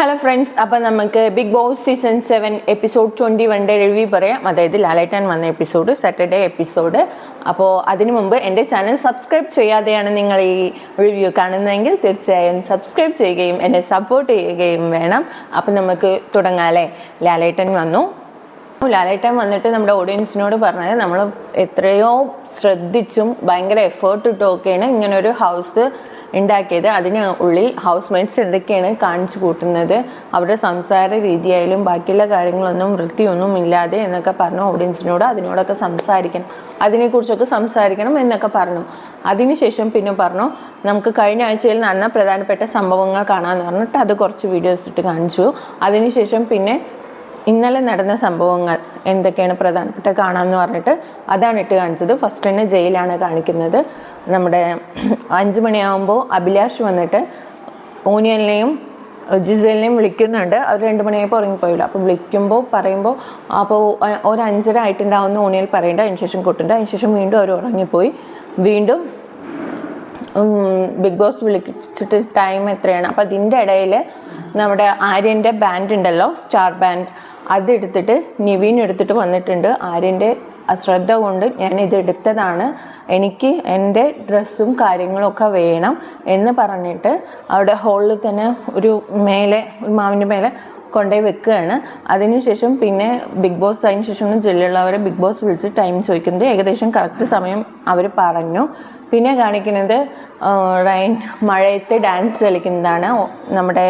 Hello friends അപ്പം നമുക്ക് Bigg Boss season seven episode twenty വണ്ടെ review പറയാം. അതായത് ലാലേട്ടൻ വന്ന എപ്പിസോഡ് സാറ്റർഡേ എപ്പിസോഡ് അപ്പോൾ അതിനു മുമ്പ് എന്റെ ചാനൽ സബ്സ്ക്രൈബ് ചെയ്യാതെയാണ് നിങ്ങൾ ഈ റിവ്യൂ കാണുന്നതെങ്കിൽ തീർച്ചയായും സബ്സ്ക്രൈബ് ചെയ്യുകയും എന്നെ സപ്പോർട്ട് ചെയ്യുകയും വേണം. അപ്പം നമുക്ക് തുടങ്ങാല്ലേ ലാലേട്ടൻ വന്നു. ലാലേട്ടൻ വന്നിട്ട് നമ്മുടെ ഓഡിയൻസിനോട് പറഞ്ഞത് നമ്മൾ എത്രയോ ശ്രദ്ധിച്ചും ഭയങ്കര എഫേർട്ട് ഇട്ടുമൊക്കെയാണ് ഇങ്ങനൊരു ഹൗസ് ഉണ്ടാക്കിയത്. അതിന് ഉള്ളിൽ ഹൗസ് മേറ്റ്സ് എന്തൊക്കെയാണ് കാണിച്ചു കൂട്ടുന്നത് അവരുടെ സംസാര രീതിയായാലും ബാക്കിയുള്ള കാര്യങ്ങളൊന്നും വൃത്തിയൊന്നും ഇല്ലാതെ എന്നൊക്കെ പറഞ്ഞു ഓഡിയൻസിനോട് അതിനോടൊക്കെ സംസാരിക്കണം. അതിനെക്കുറിച്ചൊക്കെ സംസാരിക്കണം എന്നൊക്കെ പറഞ്ഞു. അതിനുശേഷം പിന്നെ പറഞ്ഞു നമുക്ക് കഴിഞ്ഞ ആഴ്ചയിൽ നടന്ന പ്രധാനപ്പെട്ട സംഭവങ്ങൾ കാണാമെന്ന് പറഞ്ഞിട്ട് അത് കുറച്ച് വീഡിയോസ് ഇട്ട് കാണിച്ചു. അതിനുശേഷം പിന്നെ ഇന്നലെ നടന്ന സംഭവങ്ങൾ എന്തൊക്കെയാണ് പ്രധാനപ്പെട്ട കാണാമെന്ന് പറഞ്ഞിട്ട് അതാണ് ഇട്ട് കാണിച്ചത്. ഫസ്റ്റ് തന്നെ ജയിലാണ് കാണിക്കുന്നത്. നമ്മുടെ അഞ്ച് മണിയാകുമ്പോൾ അഭിലാഷ് വന്നിട്ട് ഓനിയലിനെയും ജിസലിനെയും വിളിക്കുന്നുണ്ട്. അവർ രണ്ട് മണിയായപ്പോൾ ഉറങ്ങിപ്പോയില്ല. അപ്പോൾ വിളിക്കുമ്പോൾ പറയുമ്പോൾ അപ്പോൾ ഒരു അഞ്ചര ആയിട്ടുണ്ടാവുന്ന ഓണിയൽ പറയേണ്ട. അതിനുശേഷം കൊട്ടുണ്ട്. അതിനുശേഷം വീണ്ടും അവർ ഉറങ്ങിപ്പോയി. വീണ്ടും ബിഗ് ബോസ് വിളിച്ചിട്ട് ടൈം എത്രയാണ്? അപ്പോൾ അതിന്റെ ഇടയിൽ നമ്മുടെ ആര്യന്റെ ബാൻഡ് ഉണ്ടല്ലോ സ്റ്റാർ ബാൻഡ് അതെടുത്തിട്ട് നിവീൻ എടുത്തിട്ട് വന്നിട്ടുണ്ട്. ആര്യന്റെ അശ്രദ്ധ കൊണ്ട് ഞാൻ ഇതെടുത്തതാണ് എനിക്ക് എന്റെ ഡ്രസ്സും കാര്യങ്ങളൊക്കെ വേണം എന്ന് പറഞ്ഞിട്ട് അവിടെ ഹോളിൽ തന്നെ ഒരു മേലെ ഒരു മാവിന്റെ മേലെ കൊണ്ടുപോയി വെക്കുകയാണ്. അതിനുശേഷം പിന്നെ ബിഗ് ബോസ് അതിന് ശേഷം ജില്ലയുള്ളവരെ ബിഗ് ബോസ് വിളിച്ച് ടൈം ചോദിക്കുന്നത്. ഏകദേശം കറക്റ്റ് സമയം അവർ പറഞ്ഞു. പിന്നെ കാണിക്കുന്നത് റൈൻ മഴയത്ത് ഡാൻസ് കളിക്കുന്നതാണ്. നമ്മുടെ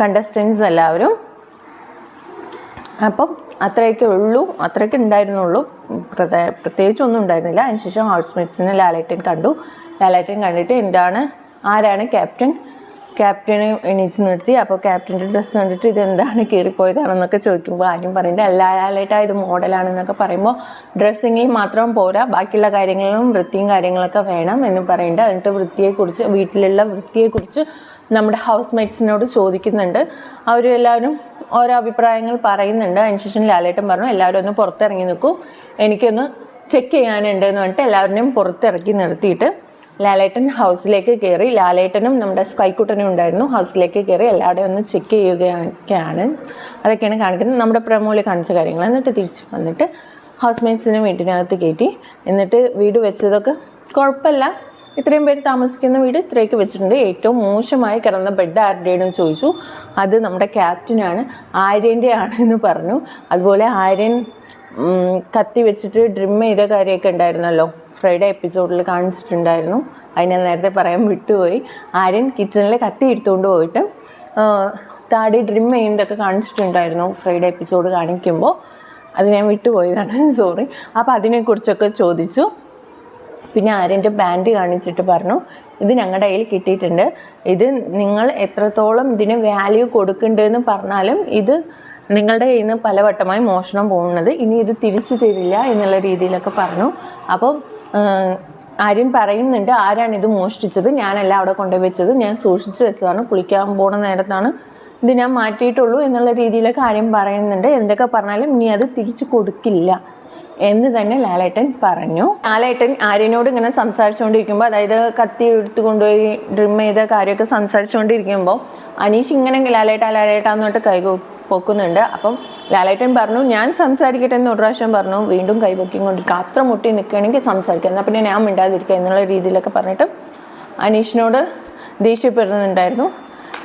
കണ്ടസ്റ്റൻസ് എല്ലാവരും. അപ്പം അത്രയൊക്കെ ഉള്ളൂ. അത്രയൊക്കെ ഉണ്ടായിരുന്നുള്ളൂ. പ്രത്യേ പ്രത്യേകിച്ചൊന്നും ഉണ്ടായിരുന്നില്ല. അതിനുശേഷം ഹൗസ് മേറ്റ്സിനെ ലാലേട്ടൻ കണ്ടു. ലാലേട്ടൻ കണ്ടിട്ട് എന്താണ് ആരാണ് ക്യാപ്റ്റൻ? ക്യാപ്റ്റനെ എണീച്ച് നിർത്തി. അപ്പോൾ ക്യാപ്റ്റന്റെ ഡ്രസ്സ് കണ്ടിട്ട് ഇതെന്താണ് കീറിപ്പോയതാണെന്നൊക്കെ ചോദിക്കുമ്പോൾ ആരും പറയുന്നത് അല്ല ലാലേട്ടാ ഇത് മോഡലാണെന്നൊക്കെ പറയുമ്പോൾ ഡ്രസ്സിങ്ങിൽ മാത്രം പോരാ. ബാക്കിയുള്ള കാര്യങ്ങളിലും വൃത്തിയും കാര്യങ്ങളൊക്കെ വേണം എന്ന് പറയുന്നുണ്ട്. എന്നിട്ട് വൃത്തിയെക്കുറിച്ച് വീട്ടിലുള്ള വൃത്തിയെക്കുറിച്ച് നമ്മുടെ ഹൗസ് മേറ്റ്സിനോട് ചോദിക്കുന്നുണ്ട്. അവരെല്ലാവരും ഓരോ അഭിപ്രായങ്ങൾ പറയുന്നുണ്ട്. അതിനുശേഷം ലാലേട്ടൻ പറഞ്ഞു എല്ലാവരും ഒന്ന് പുറത്തിറങ്ങി നിൽക്കും. എനിക്കൊന്ന് ചെക്ക് ചെയ്യാനുണ്ട് എന്ന് പറഞ്ഞിട്ട് എല്ലാവരുടെയും പുറത്തിറക്കി നിർത്തിയിട്ട് ലാലേട്ടൻ ഹൗസിലേക്ക് കയറി. ലാലേട്ടനും നമ്മുടെ സ്കൈക്കുട്ടനും ഉണ്ടായിരുന്നു. ഹൗസിലേക്ക് കയറി എല്ലാവരുടെയും ഒന്ന് ചെക്ക് ചെയ്യുകയൊക്കെയാണ് അതൊക്കെയാണ് കാണിക്കുന്നത്. നമ്മുടെ പ്രമോയിൽ കാണിച്ച കാര്യങ്ങൾ. എന്നിട്ട് തിരിച്ച് വന്നിട്ട് ഹൗസ് മേറ്റ്സിനെ വീട്ടിനകത്ത് കയറ്റി. എന്നിട്ട് വീട് വെച്ചതൊക്കെ കുഴപ്പമില്ല. ഇത്രയും പേര് താമസിക്കുന്ന വീട് ഇത്രയൊക്കെ വെച്ചിട്ടുണ്ട്. ഏറ്റവും മോശമായി കിടന്ന ബെഡ് ആരുടെയാണെന്ന് ചോദിച്ചു. അത് നമ്മുടെ ക്യാപ്റ്റനാണ്. ആര്യന്റെ ആണെന്ന് പറഞ്ഞു. അതുപോലെ ആര്യൻ കത്തി വെച്ചിട്ട് ഡ്രിം ചെയ്ത കാര്യമൊക്കെ ഉണ്ടായിരുന്നല്ലോ. ഫ്രൈഡേ എപ്പിസോഡിൽ കാണിച്ചിട്ടുണ്ടായിരുന്നു. അതിനെ നേരത്തെ പറയാൻ വിട്ടുപോയി. ആര്യൻ കിച്ചണിൽ കത്തി എടുത്തുകൊണ്ട് പോയിട്ട് താടി ഡ്രിം ചെയ്യുന്നതൊക്കെ കാണിച്ചിട്ടുണ്ടായിരുന്നു ഫ്രൈഡേ എപ്പിസോഡ് കാണിക്കുമ്പോൾ അത് ഞാൻ വിട്ടുപോയതാണ്. സോറി അപ്പോൾ അതിനെക്കുറിച്ചൊക്കെ ചോദിച്ചു. പിന്നെ ആരെന്റെ ബാൻഡ് കാണിച്ചിട്ട് പറഞ്ഞു ഇത് ഞങ്ങളുടെ കയ്യിൽ കിട്ടിയിട്ടുണ്ട്. ഇത് നിങ്ങൾ എത്രത്തോളം ഇതിന് വാല്യൂ കൊടുക്കുന്നുണ്ടെന്ന് പറഞ്ഞാലും ഇത് നിങ്ങളുടെ കയ്യിൽ നിന്ന് പലവട്ടമായി മോഷണം പോകുന്നത്. ഇനി ഇത് തിരിച്ചു തരില്ല എന്നുള്ള രീതിയിലൊക്കെ പറഞ്ഞു. അപ്പം ആര്യൻ പറയുന്നുണ്ട് ആരാണ് ഇത് മോഷ്ടിച്ചത്? ഞാനല്ല അവിടെ കൊണ്ടുപോയി വെച്ചത് ഞാൻ സൂക്ഷിച്ചു വെച്ചതാണ്. കുളിക്കാൻ പോണ നേരത്താണ് ഇത് ഞാൻ മാറ്റിയിട്ടുള്ളൂ എന്നുള്ള രീതിയിലൊക്കെ ആര്യം പറയുന്നുണ്ട്. എന്തൊക്കെ പറഞ്ഞാലും ഇനി അത് തിരിച്ചു കൊടുക്കില്ല. എന്ന് തന്നെ ലാലേട്ടൻ പറഞ്ഞു. ലാലേട്ടൻ ആര്യനോട് ഇങ്ങനെ സംസാരിച്ചുകൊണ്ടിരിക്കുമ്പോൾ അതായത് കത്തി എടുത്തു കൊണ്ടുപോയി ഡ്രിം ചെയ്ത കാര്യമൊക്കെ സംസാരിച്ചുകൊണ്ടിരിക്കുമ്പോൾ അനീഷ് ഇങ്ങനെ ലാലേട്ട ലാലേട്ടാന്ന് പറഞ്ഞിട്ട് കൈ പൊക്കുന്നുണ്ട്. അപ്പം ലാലേട്ടൻ പറഞ്ഞു ഞാൻ സംസാരിക്കട്ടെ എന്ന് ഒരു പ്രാവശ്യം പറഞ്ഞു. വീണ്ടും കൈ പൊക്കിക്കൊണ്ടിരിക്കുക അത്ര മുട്ടി നിൽക്കുകയാണെങ്കിൽ സംസാരിക്കുക എന്നാൽ പിന്നെ ഞാൻ മിണ്ടാതിരിക്കുക എന്നുള്ള രീതിയിലൊക്കെ പറഞ്ഞിട്ട് അനീഷിനോട് ദേഷ്യപ്പെടുന്നുണ്ടായിരുന്നു.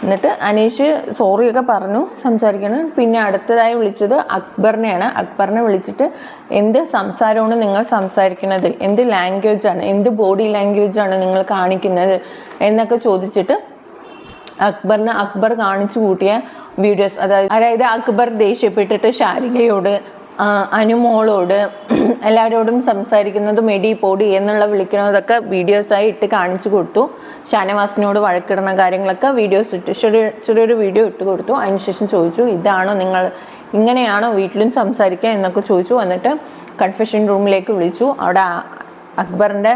എന്നിട്ട് അനീഷ് സോറിയൊക്കെ പറഞ്ഞു സംസാരിക്കണം. പിന്നെ അടുത്തതായി വിളിച്ചത് അക്ബറിനെയാണ്. അക്ബറിനെ വിളിച്ചിട്ട് എന്ത് സംസാരമാണ് നിങ്ങൾ സംസാരിക്കുന്നത്? എന്ത് ലാംഗ്വേജാണ് എന്ത് ബോഡി ലാംഗ്വേജാണ് നിങ്ങൾ കാണിക്കുന്നത്? എന്നൊക്കെ ചോദിച്ചിട്ട് അക്ബറിന് അക്ബർ കാണിച്ചു കൂട്ടിയ വീഡിയോസ് അതായത് അതായത് അക്ബർ ദേഷ്യപ്പെട്ടിട്ട് ശാരികയോട് ആ, അനുമോളോട് എല്ലാവരോടും സംസാരിക്കുന്നത് മെഡി പൊടി എന്നുള്ള വിളിക്കുന്നതൊക്കെ വീഡിയോസായി ഇട്ട് കാണിച്ചു കൊടുത്തു. ഷാനവാസിനോട് വഴക്കിടുന്ന കാര്യങ്ങളൊക്കെ വീഡിയോസ് ഇട്ട് ചെറിയ ചെറിയൊരു വീഡിയോ ഇട്ട് കൊടുത്തു. അതിനുശേഷം ചോദിച്ചു ഇതാണോ നിങ്ങൾ ഇങ്ങനെയാണോ വീട്ടിലും സംസാരിക്കുക? എന്നൊക്കെ ചോദിച്ചു. എന്നിട്ട് കൺഫെഷൻ റൂമിലേക്ക് വിളിച്ചു. അവിടെ അക്ബറിന്റെ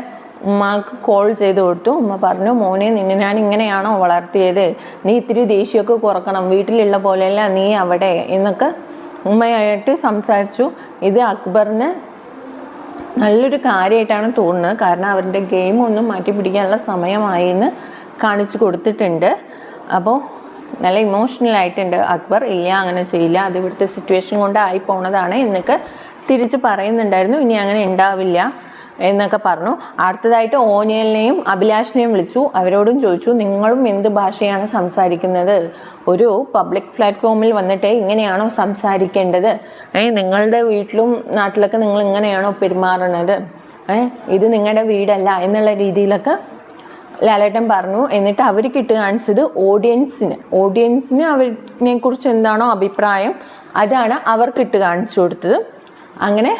ഉമ്മാക്ക് കോൾ ചെയ്ത് കൊടുത്തു. ഉമ്മ പറഞ്ഞു മോനെ നിന്നെ ഞാൻ ഇങ്ങനെയാണോ വളർത്തിയത്? നീ ഇത്തിരി ദേഷ്യമൊക്കെ കുറക്കണം. വീട്ടിലുള്ള പോലെയല്ല നീ അവിടെ എന്നൊക്കെ ഉമ്മയായിട്ട് സംസാരിച്ചു. ഇത് അക്ബറിന് നല്ലൊരു കാര്യമായിട്ടാണ് തോന്നുന്നത്. കാരണം അവരുടെ ഗെയിം ഒന്നും മാറ്റി പിടിക്കാനുള്ള സമയമായി എന്ന് കാണിച്ചു കൊടുത്തിട്ടുണ്ട്. അപ്പോൾ നല്ല ഇമോഷണൽ ആയിട്ടുണ്ട്. അക്ബർ ഇല്ല അങ്ങനെ ചെയ്യില്ല. അത് ഇവിടുത്തെ സിറ്റുവേഷൻ കൊണ്ട് ആയി പോണതാണ് എന്നൊക്കെ തിരിച്ച് പറയുന്നുണ്ടായിരുന്നു. ഇനി അങ്ങനെ ഉണ്ടാവില്ല. എന്നൊക്കെ പറഞ്ഞു. അടുത്തതായിട്ട് ഓനിയലിനെയും അഭിലാഷിനെയും വിളിച്ചു. അവരോടും ചോദിച്ചു നിങ്ങളും എന്ത് ഭാഷയാണ് സംസാരിക്കുന്നത്? ഒരു പബ്ലിക് പ്ലാറ്റ്ഫോമിൽ വന്നിട്ട് ഇങ്ങനെയാണോ സംസാരിക്കേണ്ടത്? നിങ്ങളുടെ വീട്ടിലും നാട്ടിലൊക്കെ നിങ്ങൾ ഇങ്ങനെയാണോ പെരുമാറുന്നത്? ഇത് നിങ്ങളുടെ വീടല്ല എന്നുള്ള രീതിയിലൊക്കെ ലാലേട്ടൻ പറഞ്ഞു. എന്നിട്ട് അവർക്ക് ഇട്ട് കാണിച്ചത് ഓഡിയൻസിന് ഓഡിയൻസിന് അവരിനെ കുറിച്ച് എന്താണോ അഭിപ്രായം അതാണ് അവർക്കിട്ട് കാണിച്ചു കൊടുത്തത്. അങ്ങനെ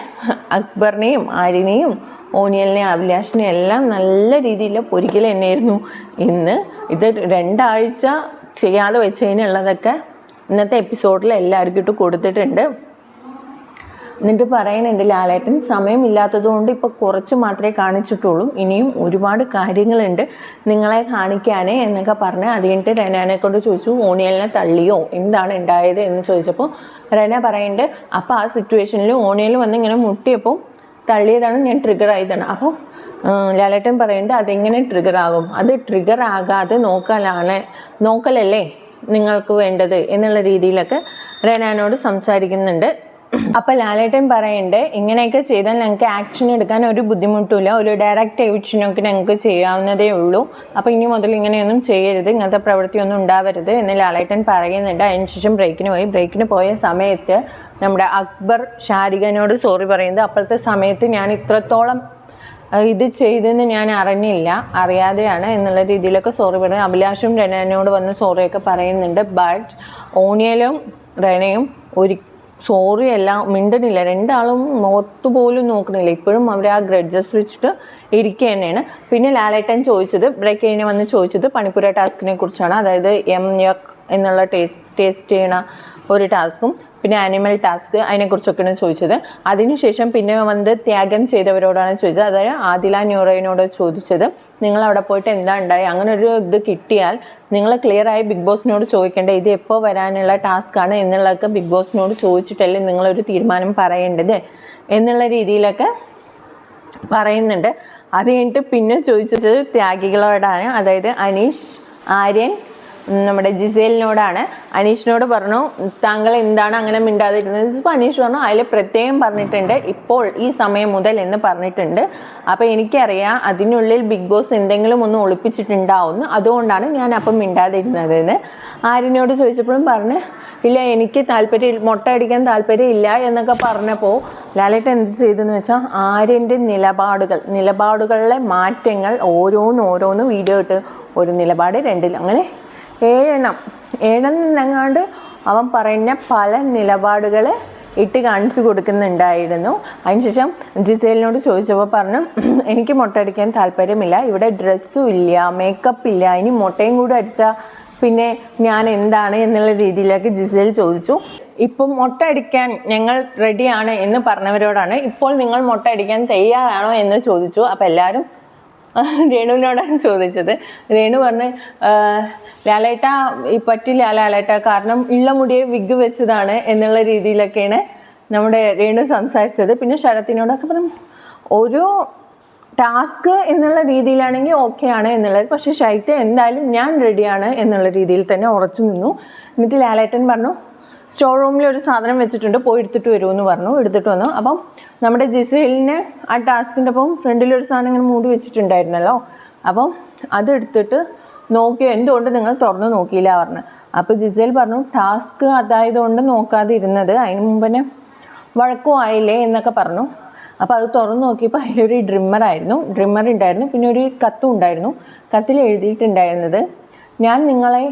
അക്ബറിനെയും ആര്യനെയും ഓനിയലിനെയും അഭിലാഷിനെ എല്ലാം നല്ല രീതിയിൽ പൊരിക്കൽ തന്നെയായിരുന്നു. ഇന്ന് ഇത് രണ്ടാഴ്ച ചെയ്യാതെ വെച്ചതിനുള്ളതൊക്കെ ഇന്നത്തെ എപ്പിസോഡിൽ എല്ലാവർക്കും ഇട്ട് കൊടുത്തിട്ടുണ്ട്. എന്നിട്ട് പറയുന്നുണ്ട് ലാലേട്ടൻ സമയമില്ലാത്തതുകൊണ്ട് ഇപ്പോൾ കുറച്ച് മാത്രമേ കാണിച്ചിട്ടുള്ളൂ. ഇനിയും ഒരുപാട് കാര്യങ്ങളുണ്ട് നിങ്ങളെ കാണിക്കാനേ എന്നൊക്കെ പറഞ്ഞ് അത് കഴിഞ്ഞിട്ട് രനാനെ കൊണ്ട് ചോദിച്ചു ഓണിയലിനെ തള്ളിയോ? എന്താണ് ഉണ്ടായത് എന്ന് ചോദിച്ചപ്പോൾ രന പറയുന്നുണ്ട് അപ്പോൾ ആ സിറ്റുവേഷനിൽ ഓണിയൽ വന്ന് ഇങ്ങനെ മുട്ടിയപ്പോൾ തള്ളിയതാണ് ഞാൻ ട്രിഗർ ആയതാണ്. അപ്പോൾ ലാലേട്ടൻ പറയുന്നുണ്ട് അതെങ്ങനെ ട്രിഗർ ആകും? അത് ട്രിഗർ ആകാതെ നോക്കലാണ് നോക്കലല്ലേ നിങ്ങൾക്ക് വേണ്ടത് എന്നുള്ള രീതിയിലൊക്കെ റെനാനോട് സംസാരിക്കുന്നുണ്ട്. അപ്പോൾ ലാലേട്ടൻ പറയുന്നുണ്ട് ഇങ്ങനെയൊക്കെ ചെയ്താൽ ഞങ്ങൾക്ക് ആക്ഷൻ എടുക്കാൻ ഒരു ബുദ്ധിമുട്ടില്ല ഒരു ഡയറക്റ്റ് എവിഷനൊക്കെ ഞങ്ങൾക്ക് ചെയ്യാവുന്നതേ ഉള്ളൂ. അപ്പോൾ ഇനി മുതൽ ഇങ്ങനെയൊന്നും ചെയ്യരുത്. ഇങ്ങനത്തെ പ്രവൃത്തിയൊന്നും ഉണ്ടാവരുത് എന്ന് ലാലേട്ടൻ പറയുന്നുണ്ട്. അതിനുശേഷം ബ്രേക്കിന് പോയി. ബ്രേക്കിന് പോയ സമയത്ത് നമ്മുടെ അക്ബർ ഷാരികനോട് സോറി പറയുന്നത് അപ്പോഴത്തെ സമയത്ത് ഞാൻ ഇത്രത്തോളം ഇത് ചെയ്തെന്ന് ഞാൻ അറിഞ്ഞില്ല അറിയാതെയാണ് എന്നുള്ള രീതിയിലൊക്കെ സോറി പറയുന്നത്. അഭിലാഷും റെനയോട് വന്ന് സോറിയൊക്കെ പറയുന്നുണ്ട്. ബട്ട് ഓണിയലും റെനയും ഒരു സോറി അല്ല മിണ്ടണില്ല. രണ്ടാളും മുഖത്ത് പോലും നോക്കുന്നില്ല ഇപ്പോഴും അവർ ആ ഗ്രഡ്ജസ് വെച്ചിട്ട് ഇരിക്കുക തന്നെയാണ്. പിന്നെ ലാലേട്ടൻ ചോദിച്ചത് ബ്രേക്ക് കഴിഞ്ഞ് വന്ന് ചോദിച്ചത് പണിപ്പുര ടാസ്കിനെ കുറിച്ചാണ്. അതായത് എം യക് എന്നുള്ള ടേസ്റ്റ് ടേസ്റ്റ് ചെയ്യണ ഒരു ടാസ്കും പിന്നെ ആനിമൽ ടാസ്ക് അതിനെക്കുറിച്ചൊക്കെയാണ് ചോദിച്ചത്. അതിനുശേഷം പിന്നെ വന്ന് ത്യാഗം ചെയ്തവരോടാണ് ചോദിച്ചത്. അതായത് ആദില ന്യൂറോയിനോട് ചോദിച്ചത്. നിങ്ങൾ അവിടെ പോയിട്ട് എന്താ ഉണ്ടായി? അങ്ങനെ ഒരു ഇത് കിട്ടിയാൽ നിങ്ങൾ ക്ലിയറായി ബിഗ് ബോസിനോട് ചോദിക്കേണ്ടത് ഇത് എപ്പോൾ വരാനുള്ള ടാസ്ക്കാണ് എന്നുള്ളതൊക്കെ ബിഗ് ബോസിനോട് ചോദിച്ചിട്ടല്ലേ നിങ്ങളൊരു തീരുമാനം പറയേണ്ടത് എന്നുള്ള രീതിയിലൊക്കെ പറയുന്നുണ്ട്. അത് കഴിഞ്ഞിട്ട് പിന്നെ ചോദിച്ചത് ത്യാഗികളോടാണ്. അതായത് അനീഷ് ആര്യൻ നമ്മുടെ ജിസേലിനോടാണ്. അനീഷിനോട് പറഞ്ഞു താങ്കൾ എന്താണ് അങ്ങനെ മിണ്ടാതിരുന്നത്? ഇപ്പോൾ അനീഷ് പറഞ്ഞു അതിൽ പ്രത്യേകം പറഞ്ഞിട്ടുണ്ട്. ഇപ്പോൾ ഈ സമയം മുതൽ എന്ന് പറഞ്ഞിട്ടുണ്ട്. അപ്പോൾ എനിക്കറിയാം അതിനുള്ളിൽ ബിഗ് ബോസ് എന്തെങ്കിലും ഒന്ന് ഒളിപ്പിച്ചിട്ടുണ്ടാവുമെന്ന്. അതുകൊണ്ടാണ് ഞാൻ അപ്പം മിണ്ടാതിരുന്നത് എന്ന് ആര്യനോട് ചോദിച്ചപ്പോഴും പറഞ്ഞ് ഇല്ല എനിക്ക് താല്പര്യം മുട്ട അടിക്കാൻ താല്പര്യം ഇല്ല എന്നൊക്കെ പറഞ്ഞപ്പോൾ ലാലേട്ട എന്ത് ചെയ്തെന്ന് വെച്ചാൽ ആര്യന്റെ നിലപാടുകൾ നിലപാടുകളിലെ മാറ്റങ്ങൾ ഓരോന്ന് ഓരോന്ന് വീഡിയോ ഇട്ട് ഒരു നിലപാട് രണ്ടിൽ അങ്ങനെ ഏഴെണ്ണം. ഏഴെണ്ണങ്ങാണ്ട് അവൻ പറയുന്ന പല നിലപാടുകൾ ഇട്ട് കാണിച്ചു കൊടുക്കുന്നുണ്ടായിരുന്നു. അതിനുശേഷം ജിസേലിനോട് ചോദിച്ചപ്പോൾ പറഞ്ഞു എനിക്ക് മുട്ടടിക്കാൻ താല്പര്യമില്ല. ഇവിടെ ഡ്രസ്സും ഇല്ല മേക്കപ്പ് ഇല്ല. ഇനി മുട്ടയും കൂടെ അടിച്ചാൽ പിന്നെ ഞാൻ എന്താണ്? എന്നുള്ള രീതിയിലേക്ക് ജിസേൽ ചോദിച്ചു. ഇപ്പം മുട്ട അടിക്കാൻ ഞങ്ങൾ റെഡിയാണ് എന്ന് പറഞ്ഞവരോടാണ് ഇപ്പോൾ നിങ്ങൾ മുട്ട അടിക്കാൻ തയ്യാറാണോ? എന്ന് ചോദിച്ചു. അപ്പോൾ എല്ലാവരും രേണുവിനോടാണ് ചോദിച്ചത്. രേണു പറഞ്ഞ് "ആഹ്, ലാലേട്ട ഈ പറ്റില്ല ലാലേട്ട കാരണം ഉള്ള മുടിയെ വിഗ് വെച്ചതാണ് എന്നുള്ള രീതിയിലൊക്കെയാണ് നമ്മുടെ രേണു സംസാരിച്ചത്. പിന്നെ ശരത്തിനോടൊക്കെ പറഞ്ഞു ഒരു ടാസ്ക് എന്നുള്ള രീതിയിലാണെങ്കിൽ ഓക്കെ ആണ് എന്നുള്ളത്. പക്ഷേ ശൈത്യ എന്തായാലും ഞാൻ റെഡിയാണ് എന്നുള്ള രീതിയിൽ തന്നെ ഉറച്ചു നിന്നു. എന്നിട്ട് ലാലേട്ടൻ പറഞ്ഞു സ്റ്റോർ റൂമിൽ ഒരു സാധനം വെച്ചിട്ടുണ്ട്. പോയി എടുത്തിട്ട് വരുമെന്ന് പറഞ്ഞു. എടുത്തിട്ട് വന്നു. അപ്പം നമ്മുടെ ജിസേലിന് ആ ടാസ്കിന്റെ ഒപ്പം ഫ്രണ്ടിലൊരു സാധനം ഇങ്ങനെ മൂടി വെച്ചിട്ടുണ്ടായിരുന്നല്ലോ. അപ്പം അതെടുത്തിട്ട് നോക്കി എന്തുകൊണ്ട് നിങ്ങൾ തുറന്ന് നോക്കിയില്ല? പറഞ്ഞു. അപ്പോൾ ജിസേൽ പറഞ്ഞു ടാസ്ക് അതായതുകൊണ്ട് നോക്കാതെ ഇരുന്നത് അതിന് മുമ്പ് തന്നെ വഴക്കും ആയില്ലേ? എന്നൊക്കെ പറഞ്ഞു. അപ്പോൾ അത് തുറന്ന് നോക്കിയപ്പോൾ അതിലൊരു ഡ്രിമ്മറായിരുന്നു. ഡ്രിമ്മർ ഉണ്ടായിരുന്നു. പിന്നെ ഒരു കത്തും ഉണ്ടായിരുന്നു. കത്തിൽ എഴുതിയിട്ടുണ്ടായിരുന്നത് ഞാൻ നിങ്ങളെ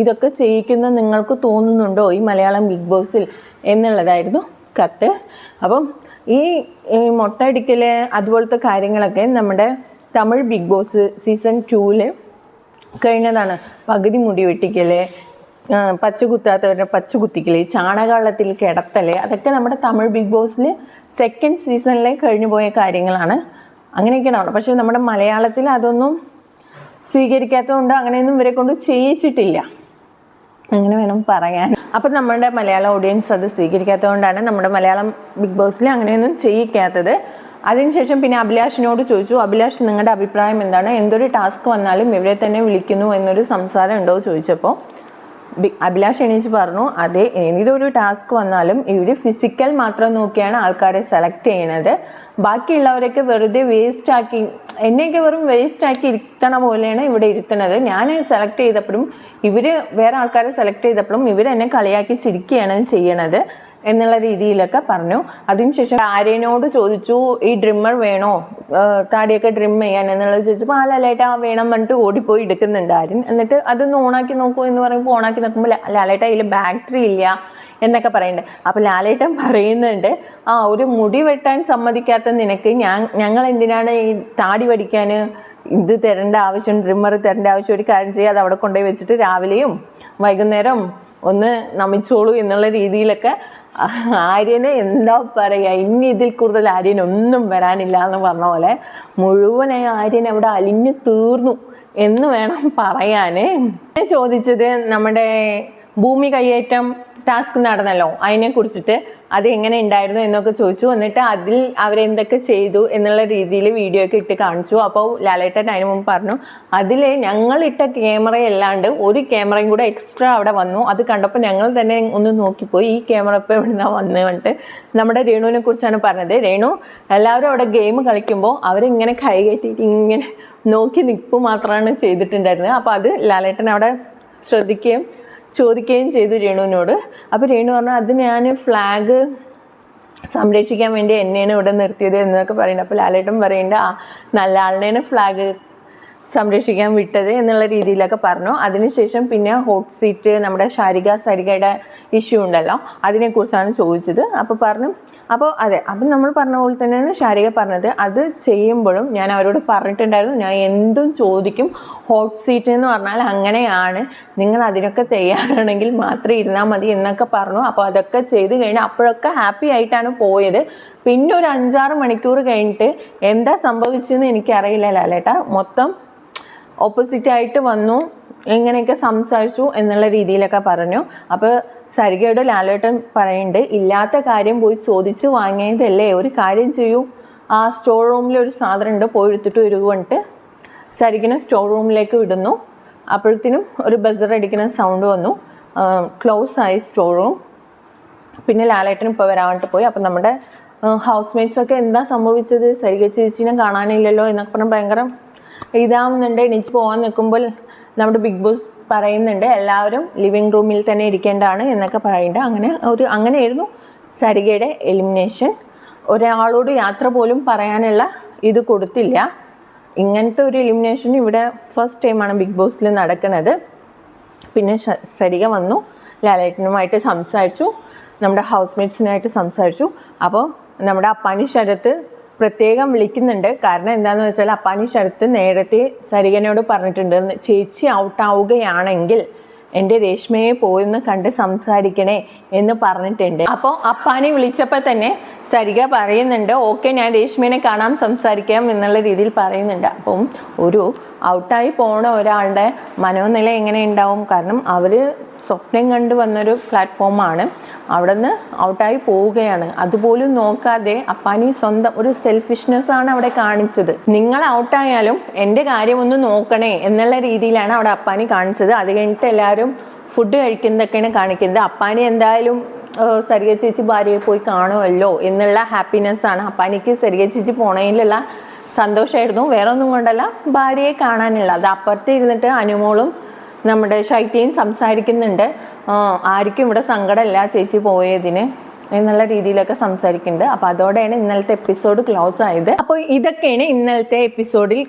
ഇതൊക്കെ ചെയ്യിക്കുന്ന നിങ്ങൾക്ക് തോന്നുന്നുണ്ടോ ഈ മലയാളം ബിഗ് ബോസിൽ എന്നുള്ളതായിരുന്നു കത്ത്. അപ്പം ഈ മുട്ടയടിക്കൽ അതുപോലത്തെ കാര്യങ്ങളൊക്കെ നമ്മുടെ തമിഴ് ബിഗ് ബോസ് സീസൺ ടൂവിൽ കഴിഞ്ഞതാണ്. പകുതി മുടി വെട്ടിക്കൽ പച്ച കുത്താത്തവരുടെ പച്ച കുത്തിക്കൽ ചാണകവെള്ളത്തിൽ കിടത്തൽ അതൊക്കെ നമ്മുടെ തമിഴ് ബിഗ് ബോസിൽ സെക്കൻഡ് സീസണിലെ കഴിഞ്ഞു പോയ കാര്യങ്ങളാണ്. അങ്ങനെയൊക്കെയാണ് പക്ഷേ നമ്മുടെ മലയാളത്തിൽ അതൊന്നും സ്വീകരിക്കാത്തതുകൊണ്ട് അങ്ങനെയൊന്നും ഇവരെ കൊണ്ട് ചെയ്യിച്ചിട്ടില്ല. അങ്ങനെ വേണം പറയാൻ. അപ്പം നമ്മുടെ മലയാളം ഓഡിയൻസ് അത് സ്വീകരിക്കാത്തതുകൊണ്ടാണ് നമ്മുടെ മലയാളം ബിഗ് ബോസിൽ അങ്ങനെയൊന്നും ചെയ്യിക്കാത്തത്. അതിനുശേഷം പിന്നെ അഭിലാഷിനോട് ചോദിച്ചു അഭിലാഷ് നിങ്ങളുടെ അഭിപ്രായം എന്താണ്? എന്തൊരു ടാസ്ക് വന്നാലും ഇവരെ തന്നെ വിളിക്കുന്നു എന്നൊരു സംസാരം ഉണ്ടോ? ചോദിച്ചപ്പോൾ അഭിലാഷ് എണീച്ച് പറഞ്ഞു അതെ ഏതൊരു ടാസ്ക് വന്നാലും ഇവർ ഫിസിക്കൽ മാത്രം നോക്കിയാണ് ആൾക്കാരെ സെലക്ട് ചെയ്യണത്. ബാക്കിയുള്ളവരൊക്കെ വെറുതെ വേസ്റ്റ് ആക്കി എന്നെയൊക്കെ വെറും വേസ്റ്റ് ആക്കി ഇരുത്തണ പോലെയാണ് ഇവിടെ ഇരുത്തണത്. ഞാൻ സെലക്ട് ചെയ്തപ്പോഴും ഇവർ വേറെ ആൾക്കാരെ സെലക്ട് ചെയ്തപ്പോഴും ഇവരെന്നെ കളിയാക്കി ചിരിക്കുകയാണ് ചെയ്യണത്. എന്നുള്ള രീതിയിലൊക്കെ പറഞ്ഞു. അതിനുശേഷം ആര്യനോട് ചോദിച്ചു ഈ ഡ്രിമ്മർ വേണോ? താടിയൊക്കെ ഡ്രിം ചെയ്യാൻ? എന്നുള്ളത് ചോദിച്ചപ്പോൾ ആ ലാലേട്ട ആ വേണം പറഞ്ഞിട്ട് ഓടിപ്പോയി എടുക്കുന്നുണ്ട് ആര്യൻ. എന്നിട്ട് അതൊന്ന് ഓണാക്കി നോക്കൂ എന്ന് പറയുമ്പോൾ ഓണാക്കി നോക്കുമ്പോൾ ലാലേട്ട അതിൽ ബാറ്ററി ഇല്ല എന്നൊക്കെ പറയുന്നുണ്ട് അപ്പോൾ ലാലേട്ടൻ പറയുന്നുണ്ട് ആ ഒരു മുടി വെട്ടാൻ സമ്മതിക്കാത്ത നിനക്ക് ഞാൻ ഞങ്ങൾ എന്തിനാണ് ഈ താടി വടിക്കാൻ ഇത് തരേണ്ട ആവശ്യം ഡ്രിമ്മർ തരേണ്ട ആവശ്യം ഒരു കാര്യം ചെയ്യുക അത് അവിടെ കൊണ്ടുപോയി വെച്ചിട്ട് രാവിലെയും വൈകുന്നേരം ഒന്ന് നമിച്ചോളൂ എന്നുള്ള രീതിയിലൊക്കെ ആര്യനെ എന്താ പറയുക ഇനി ഇതിൽ കൂടുതൽ ആര്യൻ ഒന്നും വരാനില്ല എന്ന് പറഞ്ഞ പോലെ മുഴുവനായി ആര്യൻ അവിടെ അലിഞ്ഞു തീർന്നു എന്ന് വേണം പറയാൻ ചോദിച്ചത് നമ്മുടെ ഭൂമി കയ്യേറ്റം ടാസ്ക് നടന്നല്ലോ? അതിനെ കുറിച്ചിട്ട് അത് എങ്ങനെ ഉണ്ടായിരുന്നു എന്നൊക്കെ ചോദിച്ചു. എന്നിട്ട് അതിൽ അവരെന്തൊക്കെ ചെയ്തു എന്നുള്ള രീതിയിൽ വീഡിയോ ഒക്കെ ഇട്ട് കാണിച്ചു. അപ്പോൾ ലാലേട്ടൻ അതിന് മുമ്പ് പറഞ്ഞു അതിൽ ഞങ്ങളിട്ട ക്യാമറയല്ലാണ്ട് ഒരു ക്യാമറയും കൂടെ എക്സ്ട്രാ അവിടെ വന്നു. അത് കണ്ടപ്പോൾ ഞങ്ങൾ തന്നെ ഒന്ന് നോക്കിപ്പോയി. ഈ ക്യാമറ ഇപ്പോൾ എവിടുന്നാണ് വന്ന്? പറഞ്ഞിട്ട് നമ്മുടെ രേണുവിനെ കുറിച്ചാണ് പറഞ്ഞത്. രേണു എല്ലാവരും അവിടെ ഗെയിം കളിക്കുമ്പോൾ അവരിങ്ങനെ കൈ കെട്ടിയിട്ട് ഇങ്ങനെ നോക്കി നിൽപ്പ് മാത്രമാണ് ചെയ്തിട്ടുണ്ടായിരുന്നത്. അപ്പോൾ അത് ലാലേട്ടൻ അവിടെ ശ്രദ്ധിക്കുകയും ചോദിക്കുകയും ചെയ്തു രേണുവിനോട്. അപ്പോൾ രേണു പറഞ്ഞു അത് ഞാൻ ഫ്ലാഗ് സംരക്ഷിക്കാൻ വേണ്ടി എന്നെയാണ് ഇവിടെ നിർത്തിയത് എന്നൊക്കെ പറയുന്നുണ്ട് അപ്പോൾ ലാലേട്ടൻ പറയുന്നുണ്ട് ആ നല്ല ആളിനെയാണ് ഫ്ലാഗ് സംരക്ഷിക്കാൻ വിട്ടത് എന്നുള്ള രീതിയിലൊക്കെ പറഞ്ഞു. അതിനുശേഷം പിന്നെ ഹോട്ട് സീറ്റ് നമ്മുടെ ശാരിക സരികയുടെ ഇഷ്യൂ ഉണ്ടല്ലോ അതിനെക്കുറിച്ചാണ് ചോദിച്ചത്. അപ്പോൾ പറഞ്ഞു അപ്പോൾ അതെ അപ്പം നമ്മൾ പറഞ്ഞ പോലെ തന്നെയാണ് ശാരിക പറഞ്ഞത്. അത് ചെയ്യുമ്പോഴും ഞാൻ അവരോട് പറഞ്ഞിട്ടുണ്ടായിരുന്നു ഞാൻ എന്തും ചോദിക്കും ഹോട്ട് സീറ്റ് എന്ന് പറഞ്ഞാൽ അങ്ങനെയാണ് നിങ്ങൾ അതിനൊക്കെ തയ്യാറാണെങ്കിൽ മാത്രം ഇരുന്നാൽ മതി എന്നൊക്കെ പറഞ്ഞു. അപ്പോൾ അതൊക്കെ ചെയ്ത് കഴിഞ്ഞ് അപ്പോഴൊക്കെ ഹാപ്പി ആയിട്ടാണ് പോയത്. പിന്നെ ഒരു അഞ്ചാറ് മണിക്കൂർ കഴിഞ്ഞിട്ട് എന്താ സംഭവിച്ചതെന്ന് എനിക്കറിയില്ല ലാലേട്ടാ മൊത്തം ഓപ്പോസിറ്റായിട്ട് വന്നു എങ്ങനെയൊക്കെ സംസാരിച്ചു എന്നുള്ള രീതിയിലൊക്കെ പറഞ്ഞു. അപ്പോൾ സരികയുടെ ലാലേട്ടൻ പറയുന്നുണ്ട് ഇല്ലാത്ത കാര്യം പോയി ചോദിച്ചു വാങ്ങിയതല്ലേ ഒരു കാര്യം ചെയ്യൂ. ആ സ്റ്റോർ റൂമിൽ ഒരു സാധനം ഉണ്ട് പോയി എടുത്തിട്ട് വരൂ സരികിനെ സ്റ്റോർ റൂമിലേക്ക് വിടുന്നു. അപ്പോഴത്തേനും ഒരു ബസർ അടിക്കുന്ന സൗണ്ട് വന്നു. ക്ലോസ് ആയി സ്റ്റോർ റൂം പിന്നെ ലാലേട്ടൻ ഇപ്പോൾ വരാൻ പോയി. അപ്പം നമ്മുടെ ഹൗസ് മേറ്റ്സൊക്കെ എന്താ സംഭവിച്ചത്? സരിക ചേച്ചീനെ കാണാനില്ലല്ലോ എന്നൊക്കെ പറഞ്ഞ് ഭയങ്കര ഇതാവുന്നുണ്ട്. എണീച്ച് പോകാൻ നിൽക്കുമ്പോൾ നമ്മുടെ ബിഗ് ബോസ് പറയുന്നുണ്ട് എല്ലാവരും ലിവിങ് റൂമിൽ തന്നെ ഇരിക്കേണ്ടതാണ് എന്നൊക്കെ പറയുന്നുണ്ട്. അങ്ങനെ ഒരു അങ്ങനെയായിരുന്നു സരികയുടെ എലിമിനേഷൻ ഒരാളോട് യാത്ര പോലും പറയാനുള്ള ഇത് കൊടുത്തില്ല. ഇങ്ങനത്തെ ഒരു എലിമിനേഷൻ ഇവിടെ ഫസ്റ്റ് ടൈമാണ് ബിഗ് ബോസിൽ നടക്കുന്നത്. പിന്നെ സരിക വന്നു ലാലേട്ടനുമായിട്ട് സംസാരിച്ചു നമ്മുടെ ഹൗസ് മേറ്റ്സിനായിട്ട് സംസാരിച്ചു. അപ്പോൾ നമ്മുടെ അപ്പാനി ശരത്ത് പ്രത്യേകം വിളിക്കുന്നുണ്ട്. കാരണം എന്താണെന്ന് വെച്ചാൽ അപ്പാനി ശരത്ത് നേരത്തെ സരികനോട് പറഞ്ഞിട്ടുണ്ട്. ചേച്ചി ഔട്ടാവുകയാണെങ്കിൽ എന്റെ രേഷ്മയെ പോയെന്ന് കണ്ട് സംസാരിക്കണേ എന്ന് പറഞ്ഞിട്ടുണ്ട്. അപ്പോൾ അപ്പാനി വിളിച്ചപ്പോൾ തന്നെ സരിക പറയുന്നുണ്ട് ഓക്കെ ഞാൻ രേഷ്മേനെ കാണാം സംസാരിക്കാം എന്നുള്ള രീതിയിൽ പറയുന്നുണ്ട്. അപ്പം ഒരു ഔട്ടായി പോണ ഒരാളുടെ മനോനില എങ്ങനെ ഉണ്ടാവും കാരണം അവർ സ്വപ്നം കണ്ടു വന്നൊരു പ്ലാറ്റ്ഫോമാണ്. അവിടെ നിന്ന് ഔട്ടായി പോവുകയാണ്. അതുപോലും നോക്കാതെ അപ്പാനി സ്വന്തം ഒരു സെൽഫിഷ്നെസ് ആണ് അവിടെ കാണിച്ചത്. നിങ്ങൾ ഔട്ടായാലും എന്റെ കാര്യം ഒന്ന് നോക്കണേ എന്നുള്ള രീതിയിലാണ് അവിടെ അപ്പാനി കാണിച്ചത്. അത് കഴിഞ്ഞിട്ട് എല്ലാവരും ഫുഡ് കഴിക്കുന്നതൊക്കെയാണ് കാണിക്കുന്നത്. അപ്പാനി എന്തായാലും സരിയ ചേച്ചി ഭാര്യയെ പോയി കാണുമല്ലോ എന്നുള്ള ഹാപ്പിനെസ് ആണ് അപ്പാനിക്ക് സരിക ചേച്ചി പോണതിലുള്ള സന്തോഷമായിരുന്നു വേറെ ഒന്നും കൊണ്ടല്ല ഭാര്യയെ കാണാനുള്ള അത് അപ്പുറത്ത് ഇരുന്നിട്ട് അനുമോളും നമ്മുടെ ശൈത്യയും സംസാരിക്കുന്നുണ്ട്. ആർക്കും ഇവിടെ സങ്കടമല്ല ചേച്ചി പോയതിന് എന്നുള്ള രീതിയിലൊക്കെ സംസാരിക്കുന്നുണ്ട്. അപ്പോൾ അതോടെയാണ് ഇന്നലത്തെ എപ്പിസോഡ് ക്ലോസ് ആയത്. അപ്പോൾ ഇതൊക്കെയാണ് ഇന്നലത്തെ എപ്പിസോഡിൽ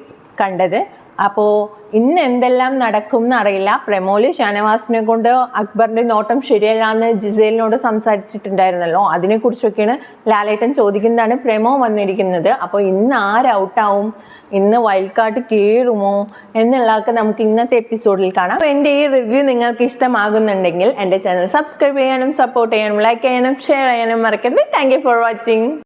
കണ്ടത്. അപ്പോൾ ഇന്ന് എന്തെല്ലാം നടക്കും എന്നറിയില്ല പ്രമോൽ ഷാനവാസിനെ കൊണ്ട് അക്ബറിന്റെ നോട്ടം ശരിയല്ല എന്ന് ജിസേലിനോട് സംസാരിച്ചിട്ടുണ്ടായിരുന്നല്ലോ. അതിനെക്കുറിച്ചൊക്കെയാണ് ലാലേട്ടൻ ചോദിക്കുന്നതാണ് പ്രമോ വന്നിരിക്കുന്നത്. അപ്പോൾ ഇന്ന് ആര് ഔട്ടാവും? ഇന്ന് വൈൽഡ് കാർഡ് കീറുമോ എന്നുള്ളതൊക്കെ നമുക്ക് ഇന്നത്തെ എപ്പിസോഡിൽ കാണാം. അപ്പോൾ എന്റെ ഈ റിവ്യൂ നിങ്ങൾക്ക് ഇഷ്ടമാകുന്നുണ്ടെങ്കിൽ എന്റെ ചാനൽ സബ്സ്ക്രൈബ് ചെയ്യാനും സപ്പോർട്ട് ചെയ്യാനും ലൈക്ക് ചെയ്യാനും ഷെയർ ചെയ്യാനും മറക്കരുത്. Thank for watching